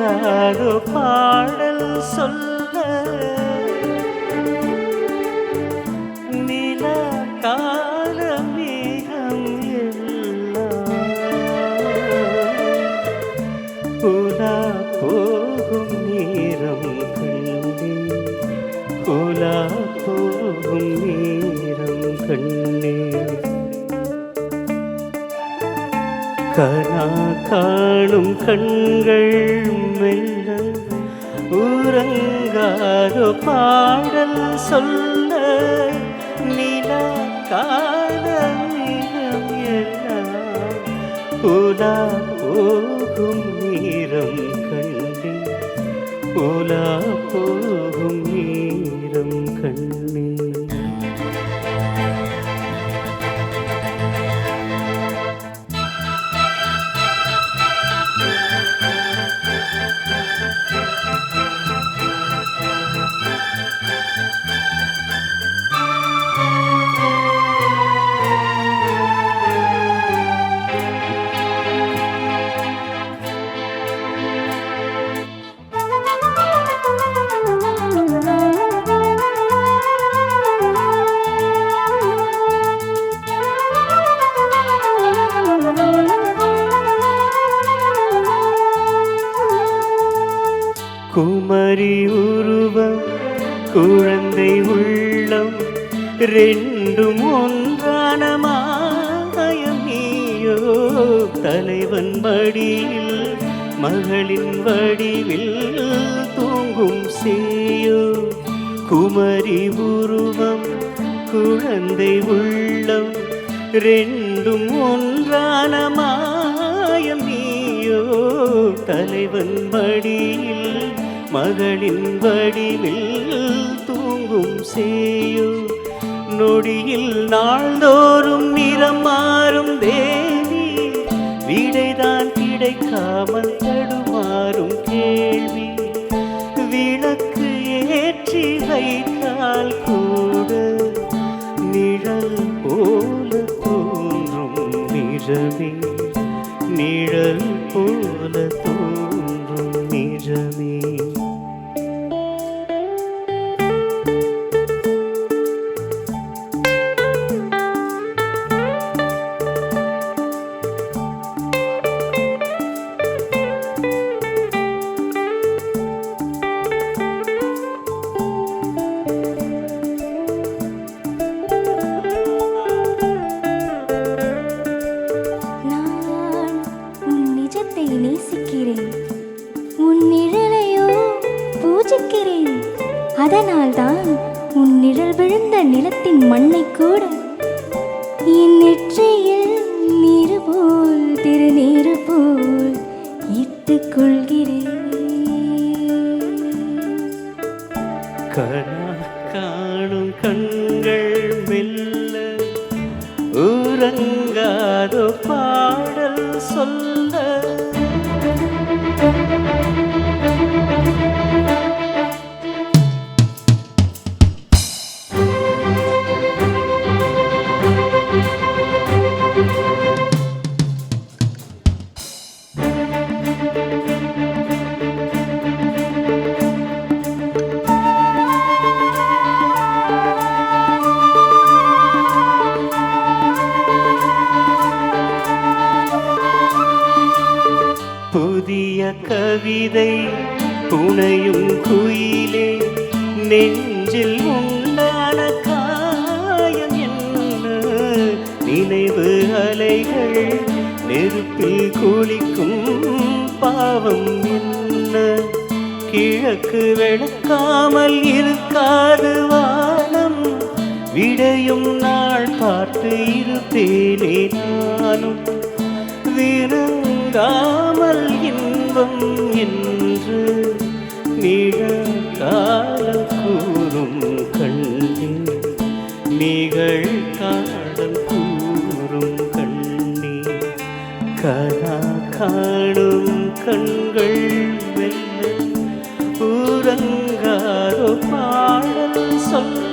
உறங்காதோ பாடல் சொல்ல. நில கால மேகம் எல்லாம். போகும் நேரம் கண்ணே. புலா போகும் நேரம் கண்ணே. கனா காணும் கண்கள் மெல்ல உறங்காதோ பாடல் சொல்ல நிலா கால மேகம் எல்லாம். உலா போகும் நீரம் கண்டு உலா போகும் நீரம் குமரி உருவம் குழந்தை உள்ளம் ரெண்டும் ஒன்றான மாயம் நீயோ? தலைவன் மடியில் மகளின் வடிவில் தூங்கும் சேயோ? குமரி உருவம் குழந்தை உள்ளம் ரெண்டும் ஒன்றான மாயம் நீயோ? தலைவன் மடியில் மகளின் வடிவில் தூங்கும் சேயோ. நொடியில் நாள்தோறும் நிறம் மாறும் தேவி. விடைதான் கிடைக்காமல் தடுமாறும் கேள்வி. விளக்கு ஏற்றி வைத்தால் கூட நிழல் போல தோன்றும் நிஜமே நிழல் போல தோன்றும் அதனால்தான் உன் நிழல் விழுந்த நிலத்தின் மண்ணை கூட என் நெற்றியில் நீரு போல் திருநீரு போல் இட்டுக் கொள்கிறேன். காணும் கண் கவிதை புனையும் குயிலே நெஞ்சில் உண்டான காயம் என்ன? நினைவு அலைகள் நெருப்பில் குளிக்கும் பாவம் என்ன? கிழக்கு வெளுக்காமல் இருக்காது வானம். விடையும் நாள் பார்த்து இருப்பேனே நானும். தாமல் இன்பம் என்று நிழற்கால கூறும் கண்ணீர். நிகழ்காலம் கூறும் கண்ணீர். கதா காணும் கண்கள் வெல்ல ஊரங்காரோ பாடல் சொல்ல